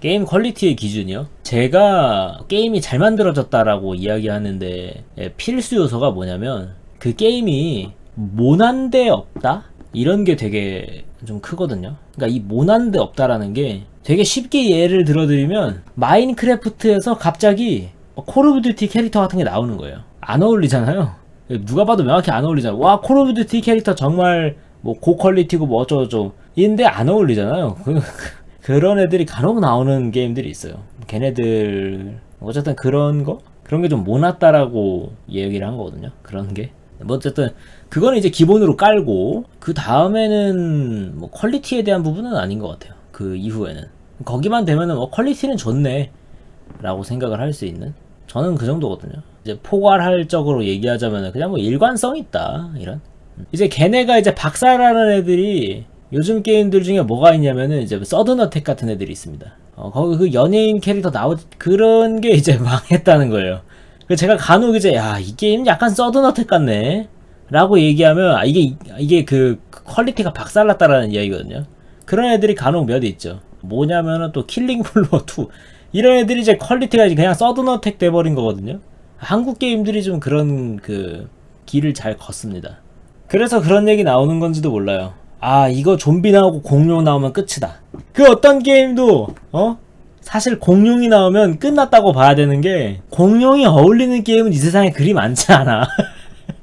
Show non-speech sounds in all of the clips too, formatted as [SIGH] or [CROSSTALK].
게임 퀄리티의 기준이요? 제가 게임이 잘 만들어졌다라고 이야기하는데 예, 필수 요소가 뭐냐면 그 게임이 모난데 없다? 이런 게 되게 좀 크거든요. 그러니까 이 모난데 없다라는 게 되게 쉽게 예를 들어드리면 마인크래프트에서 갑자기 콜 오브 듀티 캐릭터 같은 게 나오는 거예요. 안 어울리잖아요. 누가 봐도 명확히 안 어울리잖아. 와, 콜 오브 듀티 캐릭터 정말 뭐 고퀄리티고 뭐 어쩌고저쩌고. 인데 안 어울리잖아요. 그, 그런 애들이 간혹 나오는 게임들이 있어요. 걔네들, 어쨌든 그런 거? 그런 게 좀 모났다라고 얘기를 한 거거든요. 그런 게. 뭐 어쨌든, 그거는 이제 기본으로 깔고, 그 다음에는 뭐 퀄리티에 대한 부분은 아닌 것 같아요. 그 이후에는. 거기만 되면은 뭐 퀄리티는 좋네. 라고 생각을 할 수 있는 저는 그 정도거든요. 이제 포괄할적으로 얘기하자면 그냥 뭐 일관성 있다 이런. 이제 걔네가 이제 박사라는 애들이 요즘 게임들 중에 뭐가 있냐면은 이제 서든 어택 같은 애들이 있습니다. 어, 거기 그 연예인 캐릭터 나오 그런 게 이제 [LAUGHS] 망했다는 거예요. 그 제가 간혹 이제 야 이 게임 약간 서든 어택 같네. 라고 얘기하면 아, 이게 이게 그 퀄리티가 박살났다라는 이야기거든요. 그런 애들이 간혹 몇 있죠. 뭐냐면은 또 킬링 플로어 2 [LAUGHS] 이런 애들이 이제 퀄리티가 이제 그냥 서든 어택 돼버린 거거든요. 한국 게임들이 좀 그런 그 길을 잘 걷습니다. 그래서 그런 얘기 나오는 건지도 몰라요. 아 이거 좀비 나오고 공룡 나오면 끝이다. 그 어떤 게임도 어 사실 공룡이 나오면 끝났다고 봐야 되는 게 공룡이 어울리는 게임은 이 세상에 그리 많지 않아.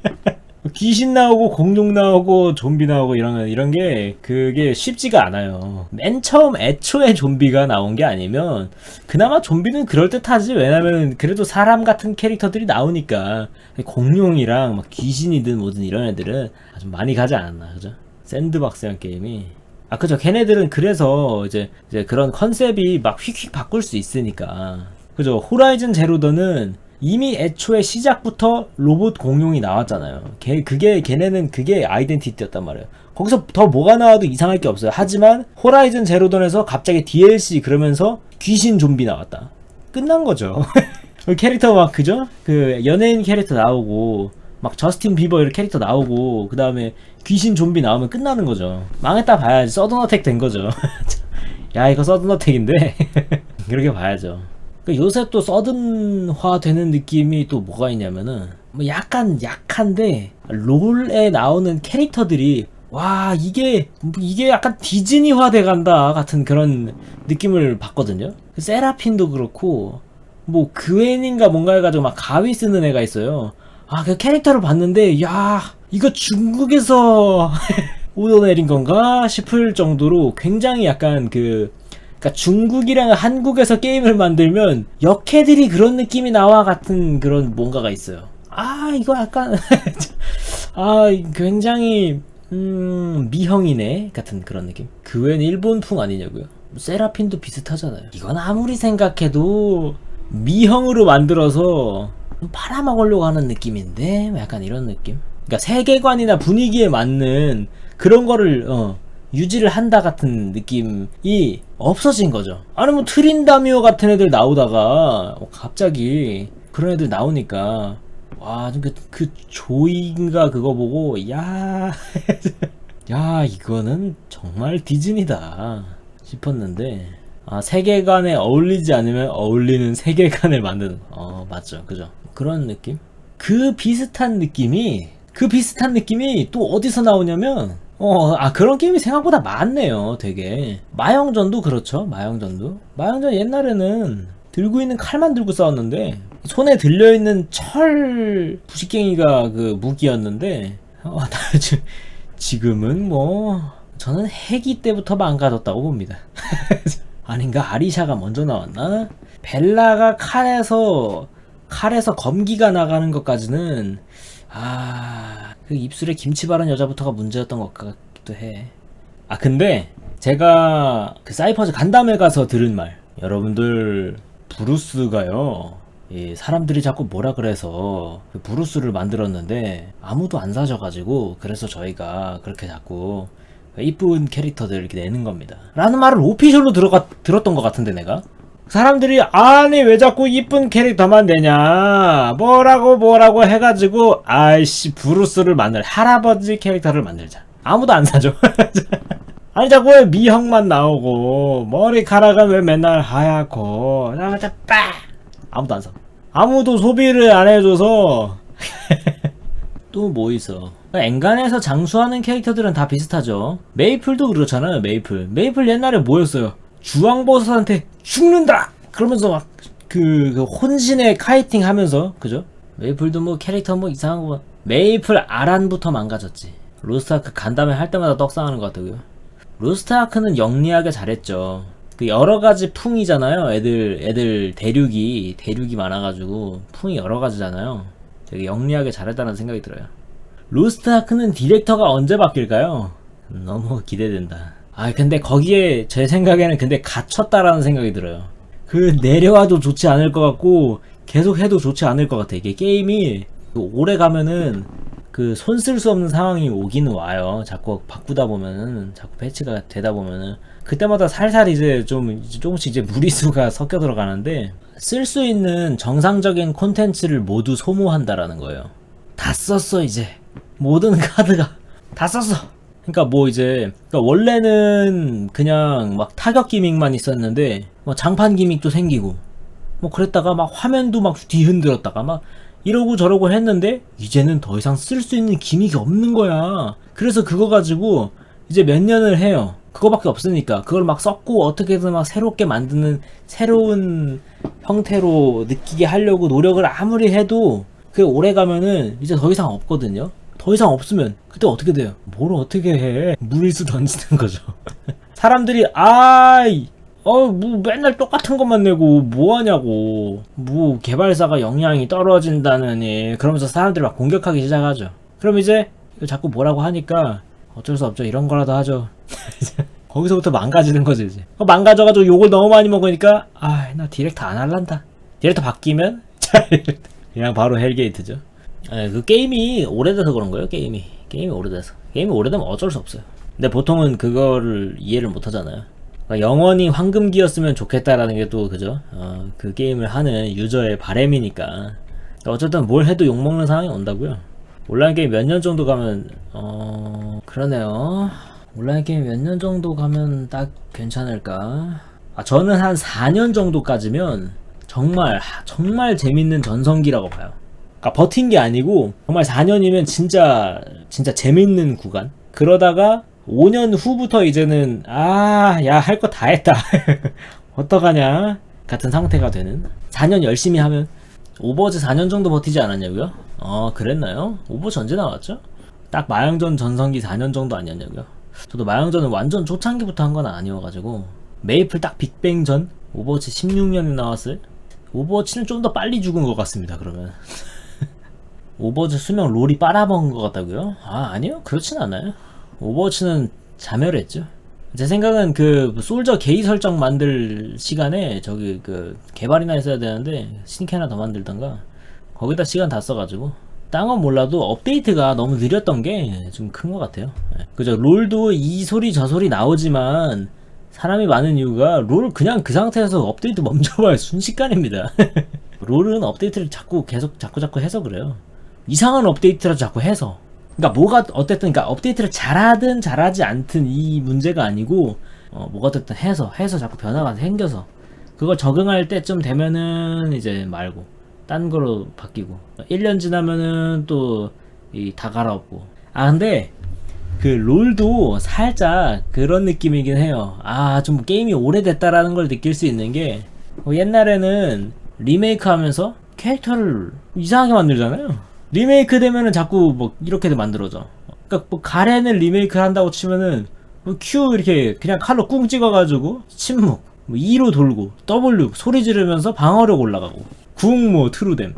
[LAUGHS] 귀신 나오고 공룡 나오고 좀비 나오고 이런 이런 게 그게 쉽지가 않아요. 맨 처음 애초에 좀비가 나온 게 아니면 그나마 좀비는 그럴 듯하지. 왜냐면 그래도 사람 같은 캐릭터들이 나오니까 공룡이랑 막 귀신이든 뭐든 이런 애들은 아주 많이 가지 않았나 그죠? 샌드박스형 게임이 아 그죠 걔네들은 그래서 이제 이제 그런 컨셉이 막 휙휙 바꿀 수 있으니까 그죠 호라이즌 제로더는 이미 애초에 시작부터 로봇 공룡이 나왔잖아요. 걔 그게 걔네는 그게 아이덴티티였단 말이에요. 거기서 더 뭐가 나와도 이상할 게 없어요. 하지만 호라이즌 제로던에서 갑자기 DLC 그러면서 귀신 좀비 나왔다. 끝난 거죠. [LAUGHS] 캐릭터 막 그죠? 그 연예인 캐릭터 나오고 막 저스틴 비버 이런 캐릭터 나오고 그 다음에 귀신 좀비 나오면 끝나는 거죠. 망했다 봐야지. 서든어택 된 거죠. [LAUGHS] 야 이거 서든어택인데 [LAUGHS] 그렇게 봐야죠. 그 요새 또 서든화 되는 느낌이 또 뭐가 있냐면은 뭐 약간 약한데 롤에 나오는 캐릭터들이 와 이게 이게 약간 디즈니화 돼 간다 같은 그런 느낌을 받거든요. 그 세라핀도 그렇고 뭐 그웬인가 뭔가 해가지고 막 가위 쓰는 애가 있어요. 아 그 캐릭터를 봤는데 야 이거 중국에서 [LAUGHS] 오더내린 건가 싶을 정도로 굉장히 약간 그 그러니까 중국이랑 한국에서 게임을 만들면 역해들이 그런 느낌이 나와 같은 그런 뭔가가 있어요. 아 이거 약간 [LAUGHS] 아 굉장히 음 미형이네 같은 그런 느낌. 그 외엔 일본풍 아니냐고요? 세라핀도 비슷하잖아요. 이건 아무리 생각해도 미형으로 만들어서 팔아먹으려고 하는 느낌인데 약간 이런 느낌. 그러니까 세계관이나 분위기에 맞는 그런 거를 어, 유지를 한다 같은 느낌이 없어진 거죠. 아니 뭐 트린다미오 같은 애들 나오다가 갑자기 그런 애들 나오니까 와그 그 조인가 그거 보고 야. [LAUGHS] 야 이거는 정말 디즈니다 싶었는데 아 세계관에 어울리지 않으면 어울리는 세계관을 만드는 어 맞죠 그죠 그런 느낌 그 비슷한 느낌이 그 비슷한 느낌이 또 어디서 나오냐면 어, 아, 그런 게임이 생각보다 많네요, 되게. 마영전도 그렇죠, 마영전도. 마영전 옛날에는 들고 있는 칼만 들고 싸웠는데, 손에 들려있는 철 부식갱이가 그 무기였는데, 어, [LAUGHS] 나 지- 지금은 뭐, 저는 해기 때부터 망가졌다고 봅니다. [LAUGHS] 아닌가? 아리샤가 먼저 나왔나? 벨라가 칼에서, 칼에서 검기가 나가는 것까지는, 아, 그 입술에 김치 바른 여자부터가 문제였던 것 같기도 해. 아, 근데 제가 그 사이퍼즈 간담회 가서 들은 말. 여러분들, 브루스가요. 이 사람들이 자꾸 뭐라 그래서 그 브루스를 만들었는데 아무도 안 사셔가지고 그래서 저희가 그렇게 자꾸 이쁜 캐릭터들 이렇게 내는 겁니다. 라는 말을 오피셜로 들어가, 들었던 것 같은데 내가. 사람들이 아니 왜 자꾸 이쁜 캐릭터만 내냐 뭐라고 뭐라고 해가지고 아이씨 브루스를 만들 할아버지 캐릭터를 만들자 아무도 안 사죠 [LAUGHS] 아니 자꾸 왜 미형만 나오고 머리카락은 왜 맨날 하얗고 아무도 안 사. 아무도 소비를 안 해줘서 [LAUGHS] 또 뭐 있어? 엔간에서 장수하는 캐릭터들은 다 비슷하죠. 메이플도 그렇잖아요. 메이플. 메이플 옛날에 뭐였어요? 주황버섯한테 죽는다. 그러면서 막그 혼신의 카이팅 하면서 그죠? 메이플도 뭐 캐릭터 뭐 이상한 거 봐. 메이플 아란부터 망가졌지. 로스트아크 간담회 할 때마다 떡상하는 것 같다고요. 로스트아크는 영리하게 잘했죠. 그 여러 가지 풍이잖아요. 애들 애들 대륙이 대륙이 많아가지고 풍이 여러 가지잖아요. 되게 영리하게 잘했다는 생각이 들어요. 로스트아크는 디렉터가 언제 바뀔까요? 너무 기대된다. 아 근데 거기에 제 생각에는 근데 갇혔다라는 생각이 들어요. 그 내려와도 좋지 않을 것 같고 계속 해도 좋지 않을 것 같아. 이게 게임이 오래 가면은 그 손 쓸 수 없는 상황이 오기는 와요. 자꾸 바꾸다 보면은 자꾸 패치가 되다 보면은 그때마다 살살 이제 좀 조금씩 이제 무리수가 [LAUGHS] 섞여 들어가는데 쓸 수 있는 정상적인 콘텐츠를 모두 소모한다라는 거예요. 다 썼어 이제 모든 카드가 다 썼어. 그러니까 뭐 이제 그러니까 원래는 그냥 막 타격 기믹만 있었는데 뭐 장판 기믹도 생기고 뭐 그랬다가 막 화면도 막 뒤흔들었다가 막 이러고 저러고 했는데 이제는 더 이상 쓸 수 있는 기믹이 없는 거야. 그래서 그거 가지고 이제 몇 년을 해요. 그거밖에 없으니까 그걸 막 썼고 어떻게든 막 새롭게 만드는 새로운 형태로 느끼게 하려고 노력을 아무리 해도 그게 오래 가면은 이제 더 이상 없거든요. 더 이상 없으면 그때 어떻게 돼요? 뭘 어떻게 해? 무리수 던지는 거죠. [LAUGHS] 사람들이 아이 어, 뭐, 맨날 똑같은 것만 내고, 뭐 하냐고. 뭐, 개발사가 역량이 떨어진다느니, 그러면서 사람들이 막 공격하기 시작하죠. 그럼 이제, 이거 자꾸 뭐라고 하니까, 어쩔 수 없죠. 이런 거라도 하죠. [LAUGHS] 거기서부터 망가지는 거지, 이제. 어, 망가져가지고 욕을 너무 많이 먹으니까, 아, 나 디렉터 안 할란다. 디렉터 바뀌면, [LAUGHS] 그냥 바로 헬게이트죠. 예, 그 게임이 오래돼서 그런 거예요, 게임이. 게임이 오래돼서. 게임이 오래되면 어쩔 수 없어요. 근데 보통은 그거를 이해를 못 하잖아요. 그러니까 영원히 황금기였으면 좋겠다라는 게 또 그죠? 어, 그 게임을 하는 유저의 바램이니까. 그러니까 어쨌든 뭘 해도 욕먹는 상황이 온다고요. 온라인 게임 몇 년 정도 가면 어 그러네요. 온라인 게임 몇 년 정도 가면 딱 괜찮을까? 아 저는 한 4년 정도까지면 정말 정말 재밌는 전성기라고 봐요. 그러니까 버틴 게 아니고 정말 4년이면 진짜 진짜 재밌는 구간. 그러다가 5년 후부터 이제는 아, 야, 할 거 다 했다. [LAUGHS] 어떡하냐? 같은 상태가 되는. 4년 열심히 하면 오버워치 4년 정도 버티지 않았냐고요? 어, 그랬나요? 오버워치 언제 나왔죠? 딱 마양전 전성기 4년 정도 아니었냐고요? 저도 마양전은 완전 초창기부터 한 건 아니어가지고 메이플 딱 빅뱅 전 오버워치 16년에 나왔을 오버워치는 좀 더 빨리 죽은 것 같습니다. 그러면 [LAUGHS] 오버워치 수명 롤이 빨아먹은 것 같다고요? 아 아니요 그렇진 않아요. 오버워치는 자멸했죠. 제 생각은 그 솔저 게이 설정 만들 시간에 저기 그 개발이나 했어야 되는데 신캐 하나 더 만들던가 거기다 시간 다 써가지고 딴건 몰라도 업데이트가 너무 느렸던 게 좀 큰 것 같아요. 예. 그죠 롤도 이 소리 저 소리 나오지만 사람이 많은 이유가 롤 그냥 그 상태에서 업데이트 [LAUGHS] 멈춰봐야 순식간입니다. [LAUGHS] 롤은 업데이트를 자꾸 계속 자꾸 자꾸 해서 그래요. 이상한 업데이트라도 자꾸 해서. 그러니까 뭐가 어쨌든 그러니까 업데이트를 잘하든 잘하지 않든 이 문제가 아니고 어, 뭐가 됐든 해서 해서 자꾸 변화가 생겨서. 그걸 적응할 때쯤 되면은 이제 말고 딴 거로 바뀌고. 1년 지나면은 또 이 다 갈아엎고. 아 근데 그 롤도 살짝 그런 느낌이긴 해요. 아 좀 게임이 오래됐다라는 걸 느낄 수 있는 게 어, 옛날에는 리메이크 하면서 캐릭터를 이상하게 만들잖아요 리메이크 되면은 자꾸 뭐 이렇게 만들어져. 그러니까 뭐 가렌을 리메이크 한다고 치면은 뭐 Q 이렇게 그냥 칼로 꿍 찍어가지고 침묵, 뭐 E로 돌고 W 소리 지르면서 방어력 올라가고 궁뭐 트루뎀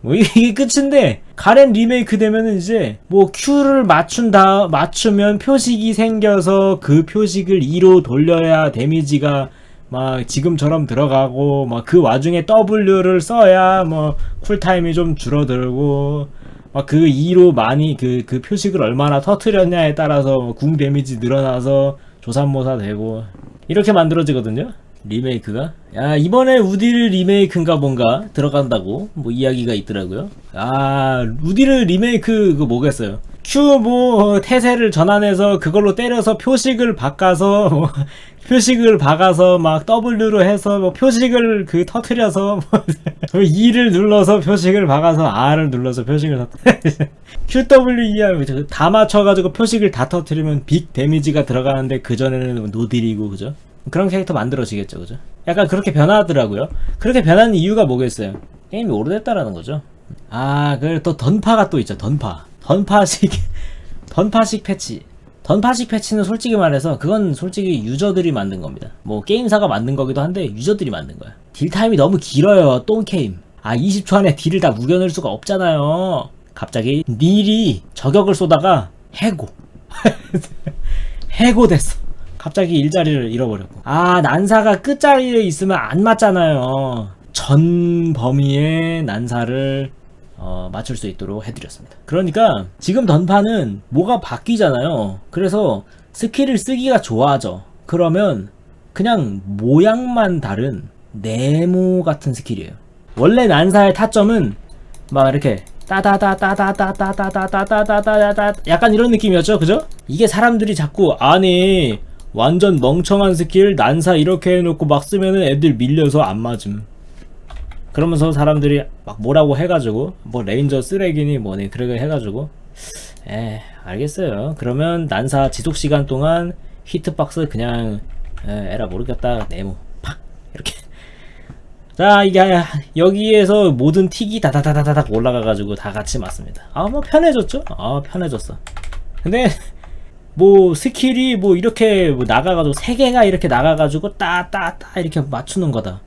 뭐 이게 끝인데 가렌 리메이크 되면은 이제 뭐 Q를 맞춘 다 맞추면 표식이 생겨서 그 표식을 E로 돌려야 데미지가 막 지금처럼 들어가고 막 그 와중에 W를 써야 뭐 쿨타임이 좀 줄어들고 막 그 2로 많이 그, 그 표식을 얼마나 터트렸냐에 따라서 궁 데미지 늘어나서 조산모사 되고 이렇게 만들어지거든요 리메이크가. 야 이번에 우디를 리메이크인가 뭔가 들어간다고 뭐 이야기가 있더라고요. 아 우디를 리메이크 그 뭐겠어요 Q 뭐 태세를 전환해서 그걸로 때려서 표식을 바꿔서 뭐 [LAUGHS] 표식을 박아서 막 W로 해서 뭐 표식을 그 터트려서 뭐 [LAUGHS] E를 눌러서 표식을 박아서 R을 눌러서 표식을 터트려 [LAUGHS] QWER 다 맞춰가지고 표식을 다 터트리면 빅 데미지가 들어가는데 그 전에는 노딜이고 그죠? 그런 캐릭터 만들어지겠죠 그죠? 약간 그렇게 변하더라고요. 그렇게 변하는 이유가 뭐겠어요? 게임이 오래됐다라는 거죠. 아, 그리고 또 던파가 또 있죠. 던파. 던파식 [LAUGHS] 던파식 패치. 던파식 패치는 솔직히 말해서 그건 솔직히 유저들이 만든 겁니다. 뭐 게임사가 만든 거기도 한데 유저들이 만든 거야. 딜 타임이 너무 길어요. 똥게임. 아 20초 안에 딜을 다 무겨넣을 수가 없잖아요. 갑자기 닐이 저격을 쏘다가 해고. [LAUGHS] 해고됐어. 갑자기 일자리를 잃어버렸고. 아 난사가 끝자리에 있으면 안 맞잖아요. 전 범위의 난사를 어, 맞출 수 있도록 해드렸습니다. 그러니까 지금 던파는 뭐가 바뀌잖아요. 그래서 스킬을 쓰기가 좋아져. 그러면 그냥 모양만 다른 네모 같은 스킬이에요. 원래 난사의 타점은 막 이렇게 따다다다다다다다다다다다다 약간 이런 느낌이었죠, 그죠? 이게 사람들이 자꾸 아니 완전 멍청한 스킬 난사 이렇게 해놓고 막 쓰면은 애들 밀려서 안 맞음. 그러면서 사람들이 막 뭐라고 해가지고 뭐 레인저 쓰레기니 뭐니 그러게 해가지고 에 알겠어요. 그러면 난사 지속 시간 동안 히트박스 그냥 에, 에라 모르겠다. 네모 팍! 이렇게. 자 이게 여기에서 모든 틱이 다다다다닥 올라가가지고 다 같이 맞습니다. 아 뭐 편해졌죠? 아 편해졌어. 근데 뭐 스킬이 뭐 이렇게 뭐 나가가지고 세 개가 이렇게 나가가지고 따 따 따 이렇게 맞추는 거다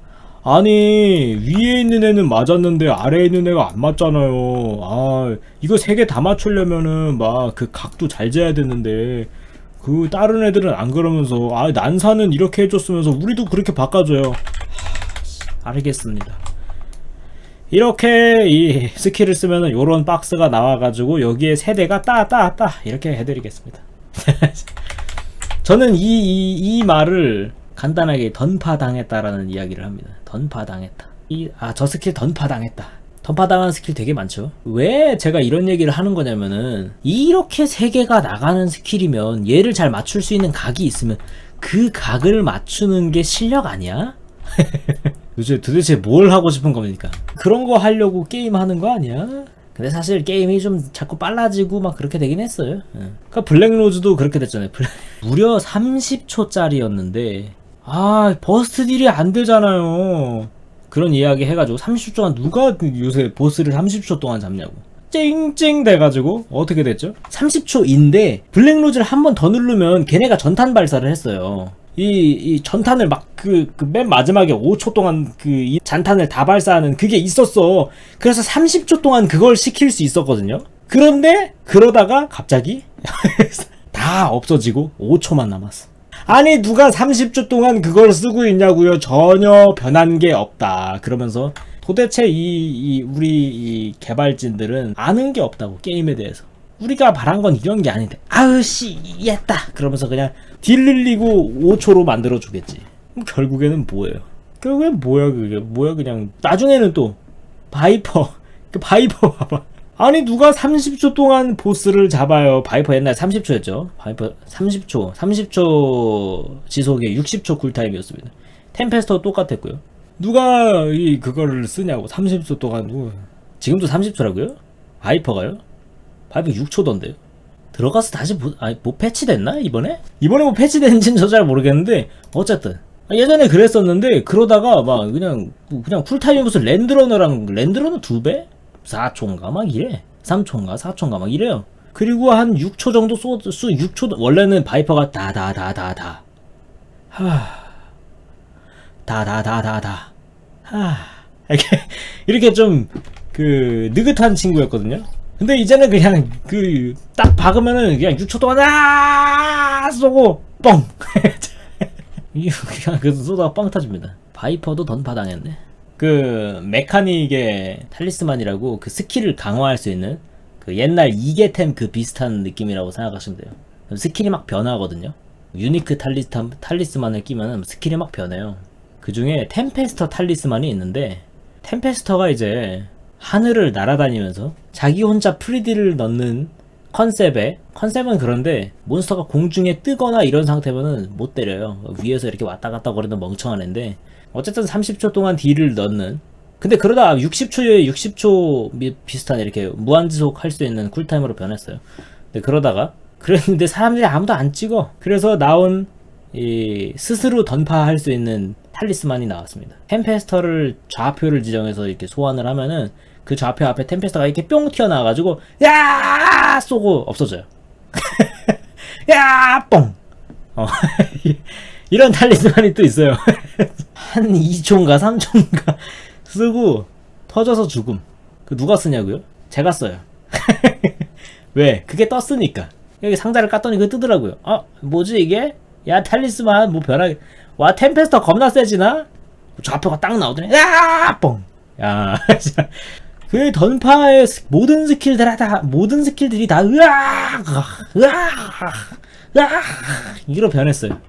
아니 위에 있는 애는 맞았는데 아래에 있는 애가 안 맞잖아요. 아 이거 세 개 다 맞추려면은 막 그 각도 잘 재야 되는데 그 다른 애들은 안 그러면서 아 난사는 이렇게 해줬으면서 우리도 그렇게 바꿔줘요. 하, 알겠습니다. 이렇게 이 스킬을 쓰면은 요런 박스가 나와가지고 여기에 세대가 따따따 이렇게 해드리겠습니다. [LAUGHS] 저는 이, 이, 이 말을 간단하게 던파당했다라는 이야기를 합니다. 던파당했다. 이, 아, 저 스킬 던파당했다. 던파당한 스킬 되게 많죠. 왜 제가 이런 얘기를 하는 거냐면은, 이렇게 세 개가 나가는 스킬이면 얘를 잘 맞출 수 있는 각이 있으면 그 각을 맞추는 게 실력 아니야? [LAUGHS] 도대체, 도대체 뭘 하고 싶은 겁니까? 그런 거 하려고 게임 하는 거 아니야? 근데 사실 게임이 좀 자꾸 빨라지고 막 그렇게 되긴 했어요. 예. 그러니까 블랙로즈도 그렇게 됐잖아요. 무려 30초짜리였는데 아 버스트 딜이 안 되잖아요. 그런 이야기 해가지고 30초 동안 누가 요새 보스를 30초 동안 잡냐고. 찡찡 돼가지고 어떻게 됐죠? 30초인데 블랙로즈를 한 번 더 누르면 걔네가 전탄 발사를 했어요. 이, 이 전탄을 막그맨 마지막에 5초 동안 그이 잔탄을 다 발사하는 그게 있었어. 그래서 30초 동안 그걸 시킬 수 있었거든요. 그런데 그러다가 갑자기 [LAUGHS] 다 없어지고 5초만 남았어. 아니 누가 30초 동안 그걸 쓰고 있냐고요. 전혀 변한 게 없다. 그러면서 도대체 이, 이 우리 이 개발진들은 아는 게 없다고 게임에 대해서. 우리가 바란 건 이런 게 아닌데. 아으 씨 했다. 그러면서 그냥 딜 늘리고 5초로 만들어 주겠지. 결국에는 뭐예요? 결국엔 뭐야 그게? 뭐야 그냥. 나중에는 또 바이퍼. 그 바이퍼 봐봐 아니 누가 30초 동안 보스를 잡아요? 바이퍼 옛날 30초였죠. 바이퍼 30초 30초 지속에 60초 쿨타임이었습니다. 템페스터 똑같았고요. 누가 이 그거를 쓰냐고 30초 동안. 누가- 지금도 30초라고요? 바이퍼가요? 바이브 6초던데요. 들어가서 다시 보, 아니, 뭐 패치됐나 이번에? 이번에 뭐 패치된지는 저 잘 모르겠는데 어쨌든. 아, 예전에 그랬었는데 그러다가 막 그냥 그냥 쿨타임이 무슨 랜드러너랑 랜드러너 두 배? 4초인가 막 이래. 3초인가 4초인가 막 이래요. 그리고 한 6초 정도 쏘, 수 6초 원래는 바이퍼가 다다다다다 하 다다다다다 하 이렇게 이렇게 좀 그 느긋한 친구였거든요. 근데 이제는 그냥 그 딱 박으면은 그냥 6초 동안 아 쏘고 뻥. [LAUGHS] 그냥 그래서 쏘다가 빵 터집니다. 바이퍼도 던파 당했네. 그 메카닉의 탈리스만이라고 그 스킬을 강화할 수 있는 그 옛날 이게템 그 비슷한 느낌이라고 생각하시면 돼요. 스킬이 막 변하거든요. 유니크 탈리스탄, 탈리스만을 끼면 스킬이 막 변해요. 그 중에 템페스터 탈리스만이 있는데 템페스터가 이제 하늘을 날아다니면서 자기 혼자 프리딜을 넣는 컨셉에 컨셉은 그런데 몬스터가 공중에 뜨거나 이런 상태면은 못 때려요 위에서 이렇게 왔다 갔다 거리는 멍청한 애인데 어쨌든 30초 동안 딜을 넣는 근데 그러다 60초에 60초 미- 비슷한 이렇게 무한지속 할 수 있는 쿨타임으로 변했어요 근데 그러다가 [LAUGHS] 그랬는데 사람들이 아무도 안 찍어 그래서 나온 이 스스로 던파할 수 있는 탈리스만이 나왔습니다. 템페스터를 좌표를 지정해서 이렇게 소환을 하면은 그 좌표 앞에 템페스터가 이렇게 뿅 튀어나와가지고 야 쏘고 없어져요. [LAUGHS] 야 뽕. 어, [LAUGHS] 이런 탈리스만이 또 있어요. 한 [LAUGHS] 2초인가 3초인가 [LAUGHS] 쓰고 터져서 죽음. 그 누가 쓰냐고요? 제가 써요. [LAUGHS] 왜? 그게 떴으니까. 여기 상자를 깠더니 그게 뜨더라고요. 아, 뭐지 이게? 야, 탈리스만 뭐 변하게. 와, 템페스터 겁나 세지나? 좌표가 딱 나오더니 야, 뻥. 야, 진짜. 그 던파의 스- 모든 스킬들 다 모든 스킬들이 다 으아, 으아, 으아 이로 변했어요.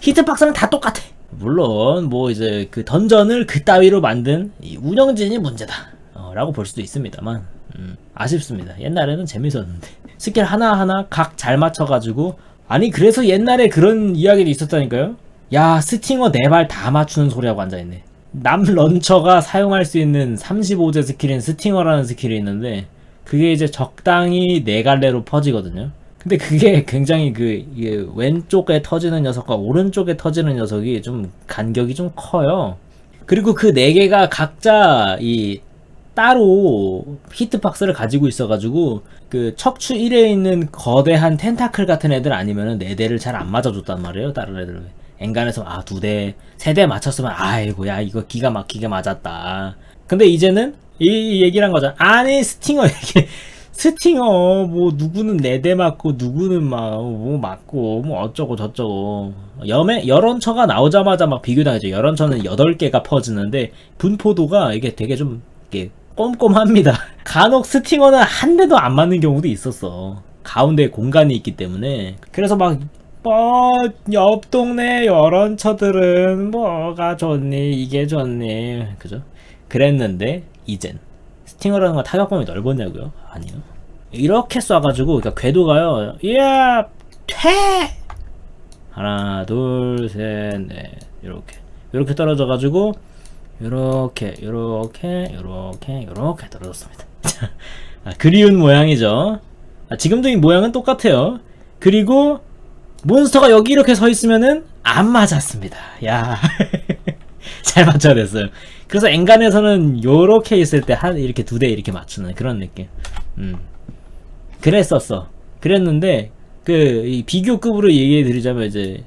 히트박스는 다 똑같아. 물론 뭐 이제 그 던전을 그 따위로 만든 이 운영진이 문제다. 어, 라고 볼 수도 있습니다만 음, 아쉽습니다. 옛날에는 재밌었는데 스킬 하나하나 각 잘 맞춰가지고 아니 그래서 옛날에 그런 이야기도 있었다니까요. 야 스팅어 네 발 다 맞추는 소리하고 앉아있네. 남 런처가 사용할 수 있는 35제 스킬인 스팅어라는 스킬이 있는데 그게 이제 적당히 네 갈래로 퍼지거든요. 근데 그게 굉장히 그 이게 왼쪽에 터지는 녀석과 오른쪽에 터지는 녀석이 좀 간격이 좀 커요. 그리고 그 네 개가 각자 이 따로 히트박스를 가지고 있어가지고 그 척추 1에 있는 거대한 텐타클 같은 애들 아니면은 네 대를 잘 안 맞아줬단 말이에요 다른 애들. 엔간에서 아 두 대 세 대 맞췄으면 아이고 야 이거 기가 막히게 맞았다. 근데 이제는 이, 한 거잖아 아니 스팅어 얘기 스팅어 뭐 누구는 네 대 맞고 누구는 막 뭐 맞고 뭐 어쩌고 저쩌고. 여매 열원처가 나오자마자 막 비교당하죠. 열원처는 8개가 퍼지는데 분포도가 이게 되게 좀 이게 꼼꼼합니다. [LAUGHS] 간혹 스팅어는 한 대도 안 맞는 경우도 있었어. 가운데 공간이 있기 때문에. 그래서 막 뭐, 옆 동네 열원처들은 뭐가 좋니, 이게 좋니, 그죠? 그랬는데, 이젠. 스팅어라는 건 타격범위 넓었냐고요? 아니요. 이렇게 쏴가지고, 그러니까 궤도가요, 이야, 퇴! 하나, 둘, 셋, 넷, 이렇게. 이렇게 떨어져가지고, 요렇게, 요렇게, 요렇게, 요렇게 떨어졌습니다. [LAUGHS] 아, 그리운 모양이죠. 아, 지금도 이 모양은 똑같아요. 그리고, 몬스터가 여기 이렇게 서 있으면은 안 맞았습니다. 야. [LAUGHS] 잘 맞춰야 됐어요. 그래서 엔간에서는 요렇게 있을 때 한 이렇게 두 대 이렇게 맞추는 그런 느낌. 음. 그랬었어. 그랬는데 그이 비교급으로 얘기해 드리자면 이제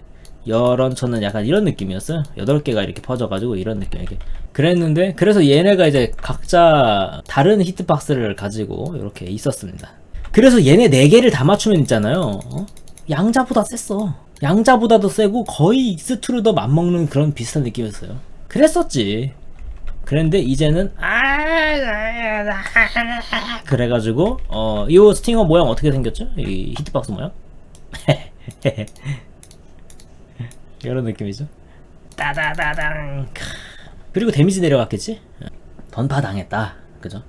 열언처는 약간 이런 느낌이었어요. 여덟 개가 이렇게 퍼져가지고 이런 느낌 이렇게. 그랬는데 그래서 얘네가 이제 각자 다른 히트박스를 가지고 이렇게 있었습니다. 그래서 얘네 네 개를 다 맞추면 있잖아요. 어? 양자보다 셌어. 양자보다도 세고 거의 익스트로 더 맞먹는 그런 비슷한 느낌이었어요. 그랬었지. 그런데 이제는 아 그래가지고 어이 스팅어 모양 어떻게 생겼죠? 이 히트박스 모양? [LAUGHS] 이런 느낌이죠. 따다다당. 그리고 데미지 내려갔겠지? 던파 당했다. 그죠?